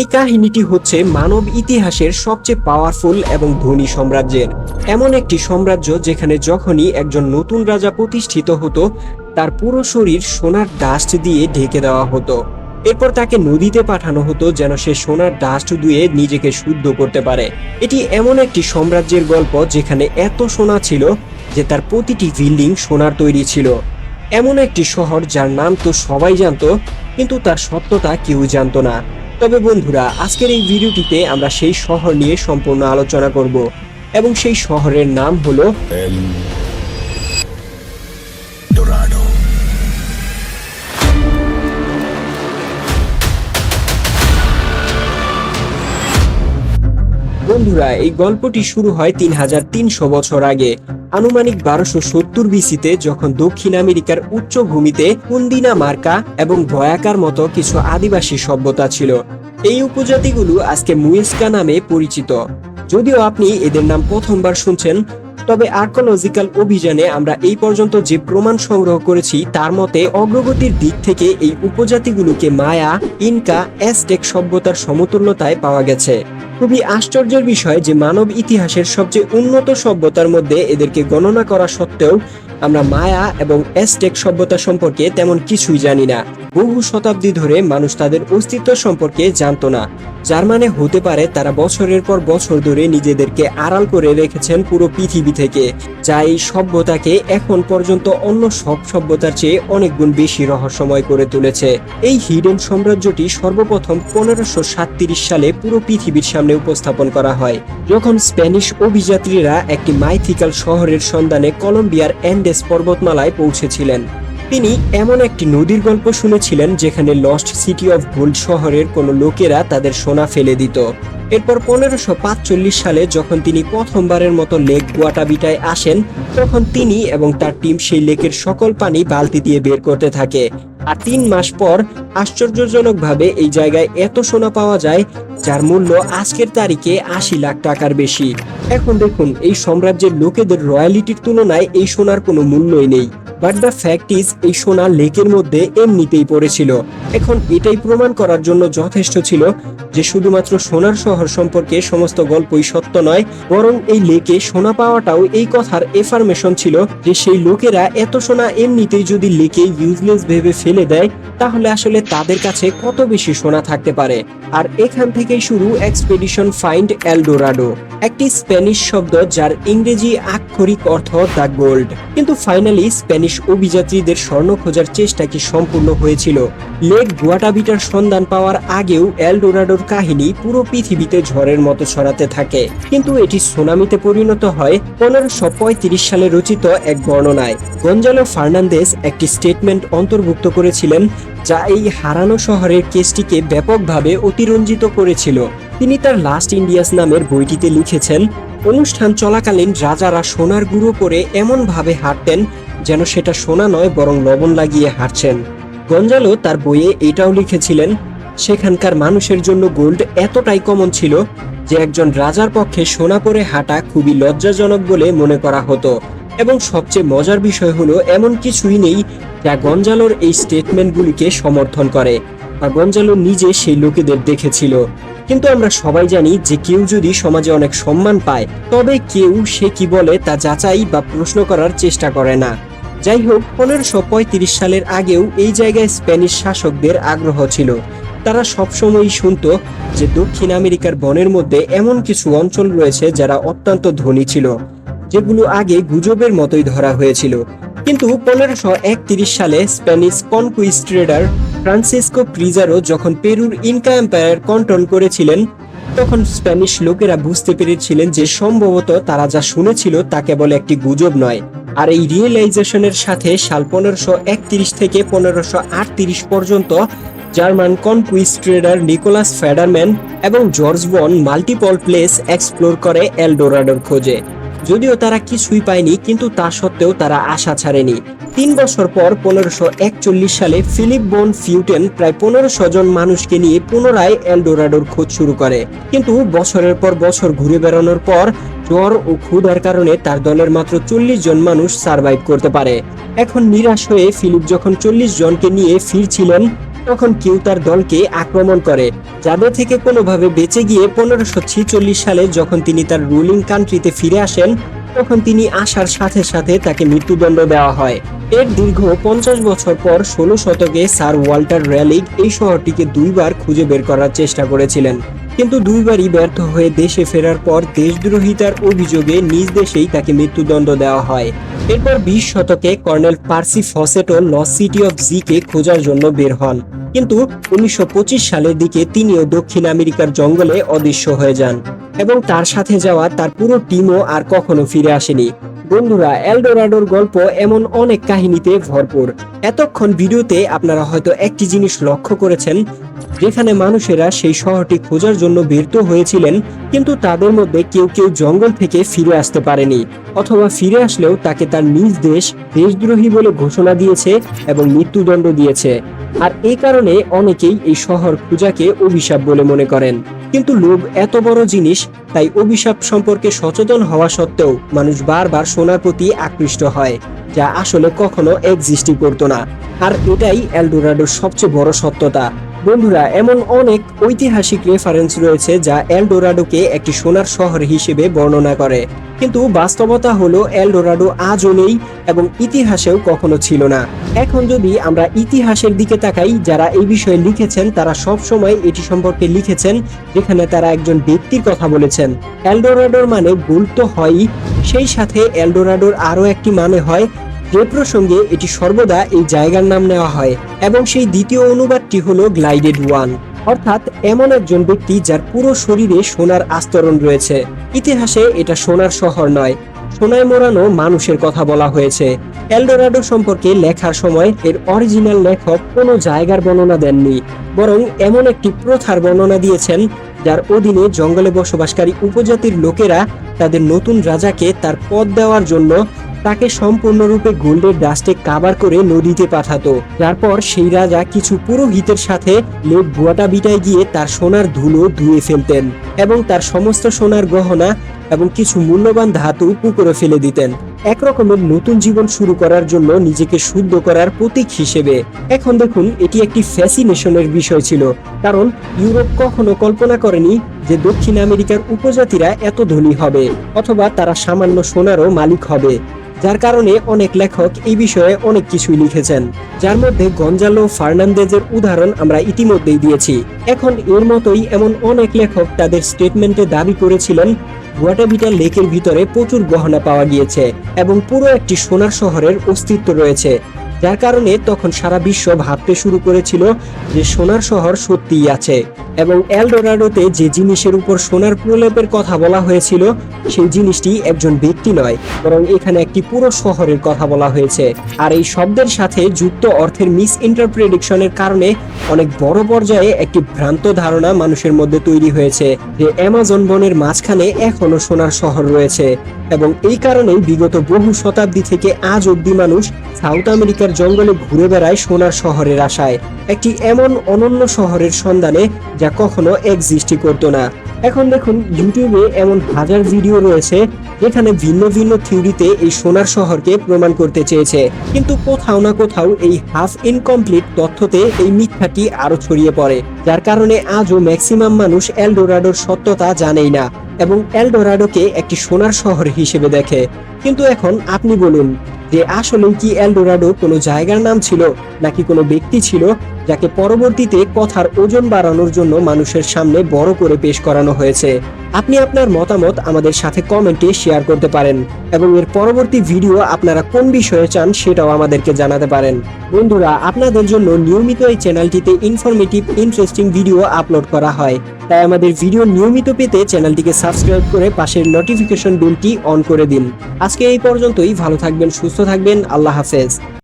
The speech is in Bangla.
এই কাহিনীটি হচ্ছে মানব ইতিহাসের সবচেয়ে পাওয়ারফুল এবং ধনী সাম্রাজ্যের। এমন একটি সাম্রাজ্য যেখানে যখনই একজন নতুন রাজা প্রতিষ্ঠিত হতো, তার পুরো শরীর সোনার ডাস্ট দিয়ে ঢেকে দেওয়া হতো। এরপর তাকে নদীতে পাঠানো হতো যেন সে সোনার ডাস্ট ধুয়ে নিজেকে শুদ্ধ করতে পারে। এটি এমন একটি সাম্রাজ্যের গল্প যেখানে এত সোনা ছিল যে তার প্রতিটি বিল্ডিং সোনার তৈরি ছিল। এমন একটি শহর যার নাম তো সবাই জানতো, কিন্তু তার সত্যতা কেউ জানতো না। তবে বন্ধুরা, আজকের এই ভিডিওটিতে আমরা সেই শহর নিয়ে সম্পূর্ণ আলোচনা করব এবং সেই শহরের নাম হলো বন্ধুরা, এই গল্পটি শুরু হয় তিন হাজার তিনশো বছর আগে। আনুমানিক বারোশো সত্তর বিসিতে যখন দক্ষিণ আমেরিকার উচ্চভূমিতে কুন্দিনা মার্কা এবং ভয়াকার মতো কিছু আদিবাসী সভ্যতা ছিল। এই উপজাতিগুলো আজকে মুয়েস্কা নামে পরিচিত। যদিও আপনি এদের নাম প্রথমবার শুনছেন তবে আর্কোলজিক্যাল অভিযানে আমরা এই পর্যন্ত যে প্রমাণ সংগ্রহ করেছি, তার মতে অগ্রগতির দিক থেকে এই উপজাতিগুলোকে মায়া, ইনকা অ্যাস্টেক সভ্যতার সমতুল্যতায় পাওয়া গেছে। খুবই আশ্চর্যের বিষয় যে মানব ইতিহাসের সবচেয়ে উন্নত সভ্যতার মধ্যে এদেরকে গণনা করা সত্ত্বেও আমরা মায়া এবং অ্যাজটেক সভ্যতা সম্পর্কে তেমন কিছুই জানি না। বহু শতাব্দী ধরে মানুষ তাদের অস্তিত্ব সম্পর্কে জানতো না। যার মানে হতে পারে তারা বছরের পর বছর ধরে নিজেদেরকে আড়াল করে রেখেছেন পুরো পৃথিবী থেকে, যা এই সভ্যতাকে এখন পর্যন্ত অন্য সব সভ্যতার চেয়ে অনেক গুণ বেশি রহস্যময় করে তুলেছে। এই হিডেন সাম্রাজ্যটি সর্বপ্রথম পনেরোশো সাতত্রিশ সালে পুরো পৃথিবীর সামনে উপস্থাপন করা হয়। যখন স্প্যানিশ অভিযাত্রীরা একটি মাইথিকাল শহরের সন্ধানে কলম্বিয়ার অ্যান্ডেস পর্বতমালায় পৌঁছেছিলেন। তিনি এমন একটি নদীর গল্প শুনেছিলেন যেখানে লস্ট সিটি অফ গোল্ড শহরের কোনো লোকেরা তাদের সোনা ফেলে দিত। এরপর পনেরোশো সালে যখন তিনি প্রথমবারের মতো লেক গুয়াটাবিটায় আসেন, তখন তিনি এবং তার টিম সেই লেকের সকল পানি বালতি দিয়ে বের করতে থাকে। আর তিন মাস পর আশ্চর্যজনকভাবে এই জায়গায় এত সোনা পাওয়া যায়, যার মূল্য আজকের তারিখে আশি লাখ টাকার বেশি। এখন দেখুন, এই সাম্রাজ্যের লোকেদের রয়্যালিটির তুলনায় এই সোনার কোনো মূল্যই নেই। বাট দ্য ফ্যাক্ট ইজ এই সোনা লেকের মধ্যে এমনিতেই পড়েছিল। এখন এটাই প্রমাণ করার জন্য যথেষ্ট ছিল যে শুধুমাত্র সোনার শহর সম্পর্কে সমস্ত গল্পই সত্য নয়, বরং এই লেকে সোনা পাওয়াটাও এই কথার এফার্মেশন ছিল যে সেই লোকেরা এত সোনা এমনিতেই যদি লেকে ইউজলেস ভেবে ফেলে দেয়, তাহলে আসলে তাদের কাছে কত বেশি সোনা থাকতে পারে? আর এখান থেকেই শুরু এক্সপেডিশন ফাইন্ড এলডোরাডো একটি স্প্যানিশ শব্দ যার ইংরেজি আক্ষরিক অর্থ দ্য গোল্ড কিন্তু ফাইনালি স্প্যানিশ অভিযাত্রীদের স্বর্ণ খোঁজার চেষ্টা কি সম্পূর্ণ হয়েছিল? লেক গুয়াটাবিটার সন্ধান পাওয়ার আগেও এলডোরাডোর কাহিনী পুরো পৃথিবীতে ঝড়ের মতো ছড়াতে থাকে। কিন্তু এটি সুনামিতে পরিণত হয় পনেরোশো পঁয়ত্রিশ সালে রচিত এক বর্ণনায়। গঞ্জালো ফার্নান্দেস একটি স্টেটমেন্ট অন্তর্ভুক্ত করেছিলেন, যা এই হারানো শহরের কেসটিকে ব্যাপকভাবে অতিরঞ্জিত করেছিল। তিনি তার লাস্ট ইন্ডিয়াস নামের বইটিতে লিখেছেন, অনুষ্ঠান চলাকালীন রাজারা সোনার গুঁড়ো পরে এমন ভাবে হাঁটতেন যেন সেটা সোনা নয়, বরং লবণ লাগিয়ে হাঁটছেন। গঞ্জালো তার বইয়ে এটাও লিখেছিলেন, সেখানকার মানুষের জন্য গোল্ড এতটাই কমন ছিল যে একজন রাজার পক্ষে সোনা পরে হাঁটা খুবই লজ্জাজনক বলে মনে করা হতো। এবং সবচেয়ে মজার বিষয় হলো, এমন কিছুই নেই যা গঞ্জালোর এই স্টেটমেন্টগুলিকে সমর্থন করে। বা গঞ্জালো নিজে সেই লোকেদের দেখেছিল। কিন্তু আমরা সবাই জানি যে কেউ যদি সমাজে অনেক সম্মান পায়, তবে কেউ সে কি বলে তা যাচাই বা প্রশ্ন করার চেষ্টা করে না। যাই হোক, পনেরোশো পঁয়ত্রিশ সালের আগেও এই জায়গায় স্প্যানিশ শাসকদের আগ্রহ ছিল। তারা সবসময়ই শুনত যে দক্ষিণ আমেরিকার বনের মধ্যে এমন কিছু অঞ্চল রয়েছে যারা অত্যন্ত ধনী ছিল, যেগুলো আগে গুজবের মতোই ধরা হয়েছিল। কিন্তু পনেরোশো সালে Spanish conquest trader Francisco Pizarro যখন পেরুর ইনকা এম্পায়ার কন্ট্রোল করেছিলেন, তখন স্প্যানিশ লোকেরা বুঝতে পেরেছিলেন যে সম্ভবত তারা যা শুনেছিল তা কেবল একটি গুজব নয়। আর এই রিয়েলাইজেশনের সাথে সাল পনেরোশো থেকে পনেরোশো পর্যন্ত German conquest trader Nicolaus Federmann এবং জর্জ বন মাল্টিপল প্লেস এক্সপ্লোর করে এলডোরাডোর খোঁজে। যদিও তারা কিছুই পায়নি, কিন্তু তা সত্ত্বেও তারা আশা ছাড়েনি। তিন বছর পর পনেরোশো একচল্লিশ সালে ফিলিপ বোন ফিউটেন প্রায় পনেরোশো জন মানুষকে নিয়ে পুনরায় এলডোরাডোর খোঁজ শুরু করে। কিন্তু বছরের পর বছর ঘুরে বেড়ানোর পর জ্বর ও ক্ষুধার কারণে তার দলের মাত্র চল্লিশ জন মানুষ সার্ভাইভ করতে পারে। এখন নিরাশ হয়ে ফিলিপ যখন চল্লিশ জনকে নিয়ে ফিরছিলেন তখন কেউ তার দলকে আক্রমণ করে। যাদের থেকে কোনোভাবে বেঁচে গিয়ে পনেরোশো সালে যখন তিনি তার রুলিং কান্ট্রিতে ফিরে আসেন, তখন তিনি আসার সাথে সাথে তাকে মৃত্যুদণ্ড দেওয়া হয়। এর দীর্ঘ পঞ্চাশ বছর পর ষোলো শতকে স্যার ওয়াল্টার র্যালিক এই শহরটিকে দুইবার খুঁজে বের করার চেষ্টা করেছিলেন। কিন্তু দুইবারই ব্যর্থ হয়ে দেশে ফেরার পর দেশদ্রোহিতার অভিযোগে নিজ দেশেই তাকে মৃত্যুদণ্ড দেওয়া হয়। এরপর বিশ শতকে কর্নেল পার্সি ফসেটো লস সিটি অফ জিকে খোঁজার জন্য বের হন। কিন্তু উনিশশো পঁচিশ সালের দিকে তিনিও দক্ষিণ আমেরিকার জঙ্গলে অদৃশ্য হয়ে যান এবং তার সাথে যাওয়া তার পুরো টিমও আর কখনো ফিরে আসেনি। বন্ধুরা এলডোরাডোর গল্প এমন অনেক কাহিনীতে ভরপুর। এতক্ষণ ভিডিওতে আপনারা হয়তো একটি জিনিস লক্ষ্য করেছেন, যেখানে মানুষেরা সেই শহরটি খোঁজার জন্য ব্যর্থ হয়েছিলেন, কিন্তু তাদের মধ্যে কেউ কেউ জঙ্গল থেকে ফিরে আসতে পারেনি, অথবা ফিরে আসলেও তাকে তার নিজ দেশ দেশদ্রোহী বলে ঘোষণা দিয়েছে এবং মৃত্যুদণ্ড দিয়েছে। আর এই কারণে অনেকেই এই শহর পূজাকে অভিশাপ বলে মনে করেন। কিন্তু লোভ এত বড় জিনিস, তাই অভিশাপ সম্পর্কে সচেতন হওয়া সত্ত্বেও মানুষ বারবার সোনার প্রতি আকৃষ্ট হয়, যা আসলে কখনো এক্সিস্টই করতো না। আর এটাই এলডোরাডোর সবচেয়ে বড় সত্যতা। বন্ধুরা, এমন অনেক ঐতিহাসিক রেফারেন্স রয়েছে যা এলডোরাডোকে একটি সোনার শহর হিসেবে বর্ণনা করে। কিন্তু বাস্তবতা হলো এলডোরাডো আজও নেই এবং ইতিহাসেও কখনো ছিল না। এখন যদি আমরা ইতিহাসের দিকে তাকাই, যারা এই বিষয়ে লিখেছেন, তারা সব সময় এটি সম্পর্কে লিখেছেন, যেখানে তারা একজন ব্যক্তির কথা বলেছেন। এলডোরাডোর মানে ভুল তো হয়ই, সেই সাথে এলডোরাডোর আরও একটি মানে হয় যে প্রসঙ্গে এটি সর্বদা এই জায়গার নাম নেওয়া হয় এবং সেই দ্বিতীয় অনুবাদটি হলো গ্লাইডেড ওয়ান। অর্থাৎ এমন একজন ব্যক্তি যার পুরো শরীরে সোনার আস্তরণ রয়েছে। ইতিহাসে এটা সোনার শহর নয়, সোনায় মোড়ানো মানুষের কথা বলা হয়েছে। এলডোরাডো সম্পর্কে লেখার সময় এর অরিজিনাল লেখক কোনো জায়গার বর্ণনা দেননি, বরং এমন একটি প্রথার বর্ণনা দিয়েছেন যার অধীনে জঙ্গলে বসবাসকারী উপজাতির লোকেরা তাদের নতুন রাজাকে তার পদ দেওয়ার জন্য তাকে সম্পূর্ণরূপে গোল্ডের ডাস্টে কাবার করে নদীতে পাঠাতো। তারপর সেই রাজা কিছু পুরোহিতের সাথে লেক বুয়াটা বিটায় গিয়ে তার সোনার ধুলো ধুয়ে ফেলতেন এবং তার সমস্ত সোনার গহনা এবং কিছু মূল্যবান ধাতু পুকুরে ফেলে দিতেন। এক রকমের নতুন জীবন শুরু করার জন্য নিজেকে শুদ্ধ করার প্রতীক হিসেবে। এখন দেখুন, এটি একটি ফ্যাসিনেশনের বিষয় ছিল, কারণ ইউরোপ কখনো কল্পনা করেনি যে দক্ষিণ আমেরিকার উপজাতিরা এত ধনী হবে, অথবা তারা সামান্য সোনারও মালিক হবে, যার কারণে অনেক লেখক এই বিষয়ে অনেক কিছুই লিখেছেন। যার মধ্যে গঞ্জালো ফার্নান্দেজের উদাহরণ আমরা ইতিমধ্যেই দিয়েছি। এখন এর মতোই এমন অনেক লেখক তাদের স্টেটমেন্টে দাবি করেছিলেন গুয়াটাবিটা লেকের ভিতরে প্রচুর গহনা পাওয়া গিয়েছে এবং পুরো একটি সোনার শহরের অস্তিত্ব রয়েছে। যার কারণে তখন সারা বিশ্ব ভাবতে শুরু করেছিল যে সোনার শহর সত্যিই আছে। এবং এলডোরাডোতে যে জিনিসের উপর সোনার প্রলেপের কথা বলা হয়েছিল, সেই জিনিসটি একজন ব্যক্তি নয়, বরং এখানে একটি পুরো শহরের কথা বলা হয়েছে। আর এই শব্দের সাথে যুক্ত অর্থের মিস ইন্টারপ্রেডিকশনের কারণে অনেক বড় পর্যায়ে একটি ভ্রান্ত ধারণা মানুষের মধ্যে তৈরি হয়েছে যে অ্যামাজন বনের মাঝখানে এখনও সোনার শহর রয়েছে। এবং এই কারণেই বিগত বহু শতাব্দী থেকে আজ অব্দি মানুষ সাউথ আমেরিকার জঙ্গলে ঘুরে বেড়ায় সোনার শহরের আশায়। একটি এমন অনন্য শহরের সন্ধানে যা কখনো এক্সিস্টই করতো না। এখন দেখুন ইউটিউবে এমন হাজার ভিডিও রয়েছে, যেখানে ভিন্ন ভিন্ন থিওরিতে এই সোনার শহরকে প্রমাণ করতে চেয়েছে। কিন্তু কোথাও না কোথাও এই হাফ ইনকমপ্লিট তথ্যতে এই মিথ্যাটি আরও ছড়িয়ে পড়ে, যার কারণে আজও ম্যাক্সিমাম মানুষ এলডোরাডোর সত্যতা জানেই না এবং এলডোরাডোকে একটি সোনার শহর হিসেবে দেখে। কিন্তু এখন আপনি বলুন যে আসলে কি এলডোরাডো কোনো জায়গার নাম ছিল নাকি কোনো ব্যক্তি ছিল যাকে পরবর্তীতে কথার ওজন বাড়ানোর জন্য মানুষের সামনে বড় করে পেশ করানো হয়েছে। আপনি আপনার মতামত আমাদের সাথে কমেন্টে শেয়ার করতে পারেন এবং এর পরবর্তী ভিডিও আপনারা কোন বিষয়ে চান সেটাও আমাদেরকে জানাতে পারেন। বন্ধুরা, আপনাদের জন্য নিয়মিত এই চ্যানেলটিতে ইনফরমেটিভ ইন্টারেস্টিং ভিডিও আপলোড করা হয়। তাই আমাদের ভিডিও নিয়মিত পেতে চ্যানেলটিকে সাবস্ক্রাইব করে পাশের নোটিফিকেশন বিলটি অন করে দিন। আজকে এই পর্যন্তই, ভালো থাকবেন, সুস্থ থাকবেন, আল্লাহ হাফেজ।